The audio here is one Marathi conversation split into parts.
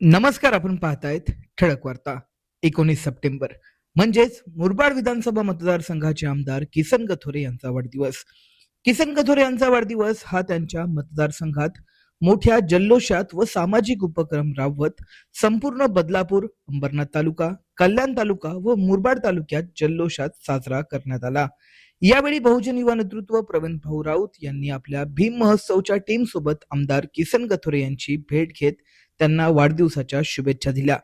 नमस्कार आपण पाहतायत ठळक वार्ता एकोणीस सप्टेंबर. म्हणजेच मुरबाड विधानसभा मतदारसंघाचे आमदार किसन गथोरे यांचा वाढदिवस. किसन गथोरे यांचा वाढदिवस हा त्यांच्या मतदारसंघात मोठ्या जल्लोषात व सामाजिक उपक्रम राबवत संपूर्ण बदलापूर अंबरनाथ तालुका कल्याण तालुका व मुरबाड तालुक्यात जल्लोषात साजरा करण्यात आला. यावेळी बहुजन युवा नेतृत्व प्रवीण भाऊ राऊत यांनी आपल्या भीम महोत्सवच्या टीम सोबत आमदार किसन गथोरे यांची भेट घेत त्यांना वाढदिवसाच्या शुभेच्छा दिल्या.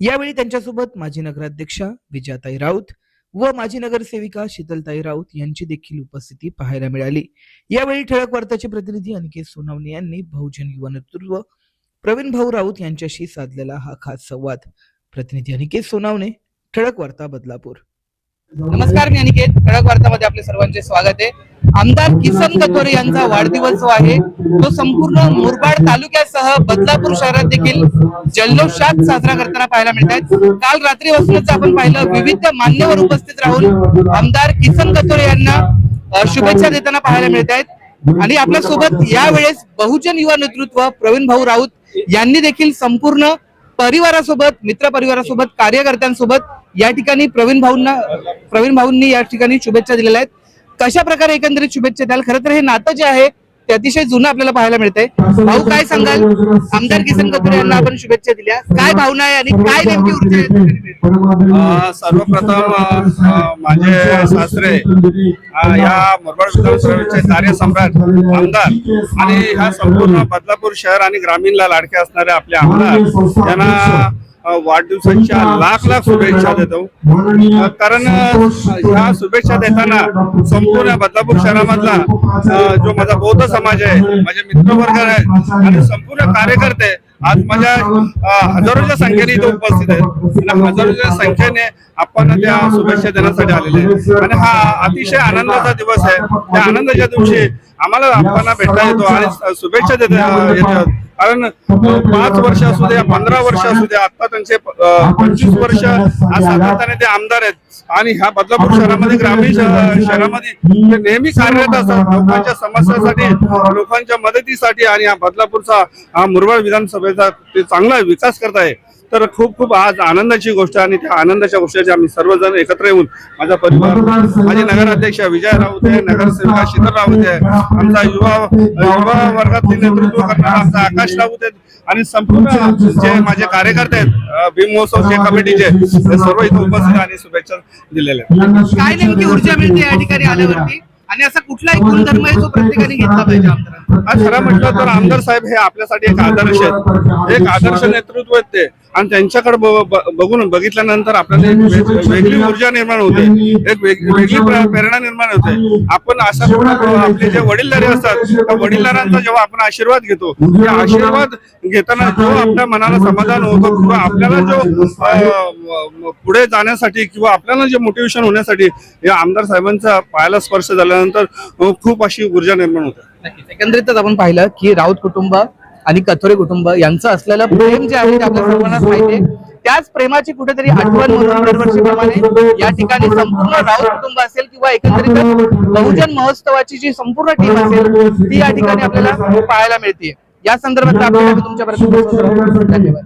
यावेळी त्यांच्यासोबत माजी नगराध्यक्षा विजयाताई राऊत व माजी नगरसेविका शीतलताई राऊत यांची देखील उपस्थिती पाहायला मिळाली. यावेळी ठळक वार्ताचे प्रतिनिधी अनिकेत सोनवणे यांनी बहुजन युवा नेतृत्व प्रवीण भाऊ राऊत यांच्याशी साधलेला हा खास संवाद. प्रतिनिधी अनिकेत सोनावणे ठळक वार्ता बदलापूर. नमस्कार मी अनिकेत. ठळक वार्तामध्ये आपले सर्वांचे स्वागत आहे. आमदार किसन कथोरे यांचा वाढदिवस जो आहे तो संपूर्ण मुरबाड तालुक्यासह बदलापूर शहरात देखील जल्लोषात साजरा करताना पाहायला मिळत आहेत. काल रात्रीपासूनच आपण पाहिलं विविध मान्यवर उपस्थित राहून आमदार किसन कथोरे यांना शुभेच्छा देताना पाहायला मिळत आहेत. आणि आपल्यासोबत यावेळेस बहुजन युवा नेतृत्व प्रवीण भाऊ राऊत यांनी देखील संपूर्ण परिवारासोबत मित्र परिवारासोबत कार्यकर्त्यांसोबत या ठिकाणी प्रवीण भाऊंना प्रवीण भाऊंनी या ठिकाणी शुभेच्छा दिलेल्या आहेत. कशा प्रकारे एकंदरीत शुभेच्छा द्याल? खरं तर हे नातं जे आहे ते अतिशय जुनं आपल्याला पाहायला मिळतंय. भाऊ काय सांगाल? आमदार किसन कपूर यांना आपण शुभेच्छा दिल्या. काय भावना आहे आणि काय नेमकी ऊर्जा आहे? सर्वप्रथम माझे सासरे या मुरबाड विधानसभेचे कार्यसम्राट आमदार आणि ह्या संपूर्ण बदलापूर शहर आणि ग्रामीणला लाडके असणारे आपले आमदार यांना वाढदिवसाच्या लाख लाख शुभेच्छा देतो. कारण ह्या शुभेच्छा देताना संपूर्ण बदलापूर शहरामधला जो माझा बौद्ध समाज आहे माझे मित्रवर्ग आहे आणि संपूर्ण कार्यकर्ते आज माझ्या हजारोच्या संख्येने इथे उपस्थित आहेत. आणि हजारोच्या संख्येने आपण त्या शुभेच्छा देण्यासाठी आलेले आणि हा अतिशय आनंदाचा दिवस आहे. त्या आनंदाच्या दिवशी आम्हाला आपण भेटता येतो आणि शुभेच्छा देता येतात. कारण पाच वर्ष असू द्या पंधरा वर्ष असू द्या आता त्यांचे पंचवीस वर्ष आज सातत्याने ते आमदार आहेत. आणि ह्या बदलापूर शहरामध्ये ग्रामीण शहरामध्ये ते नेहमी कार्यरत असतात. लोकांच्या समस्यासाठी लोकांच्या मदतीसाठी आणि हा बदलापूरचा हा मुरबाड विधानसभेचा ते चांगला विकास करत आहे तर खूप खूप आज आनंदाची गोष्ट आणि त्या आनंदाच्या गोष्टीचे आम्ही सर्वजण एकत्र येऊन माझा परिवार माझे नगराध्यक्ष विजय राऊत आहे नगरसेविका शीतल राऊत आहे आमचा युवा युवा वर्गातील नेतृत्व करणारा आमचा आकाश राऊत आहेत. आणि संपूर्ण जे माझे कार्यकर्ते आहेत भीम महोत्सवचे कमिटीचे ते सर्व इथे उपस्थित आणि शुभेच्छा दिलेल्या आहेत. काय नेमकी ऊर्जा मिळते या ठिकाणी आल्यावरती? आणि असा कुठलाही गुणधर्म आहे जो प्रत्येकाने घेतला पाहिजे आमदारांना. आज खरं म्हटलं तर आमदार साहेब हे आपल्यासाठी एक आदर्श आहेत. एक आदर्श नेतृत्व आहेत ते. आणि त्यांच्याकडे बघून बघितल्यानंतर आपल्याला एक वेगळी ऊर्जा निर्माण होते. एक वेगळी प्रेरणा निर्माण होते. आपण अशा आपले जे वडीलधारे असतात त्या वडीलधारांचा जेव्हा आपण आशीर्वाद घेतो आशीर्वाद घेताना जो आपल्या मनाला समाधान होतो किंवा आपल्याला जो पुढे जाण्यासाठी किंवा आपल्याला जे मोटिवेशन होण्यासाठी या आमदार साहेबांचा पायाला स्पर्श झाल्यानंतर खूप अशी ऊर्जा निर्माण होते. एकंदरीतच आपण पाहिलं की राऊत कुटुंब आणि कथोरे कुटुंब यांचं असलेलं प्रेम जे आहे ते आपल्या सर्वांनाच माहिती त्याच प्रेमाची कुठेतरी आठवण म्हणून दरवर्षीप्रमाणे या ठिकाणी संपूर्ण राऊत कुटुंब असेल किंवा एकंदरीत बहुजन महोत्सवाची जी संपूर्ण टीम असेल ती या ठिकाणी आपल्याला पाहायला मिळते या संदर्भात आपल्याला तुमच्या धन्यवाद.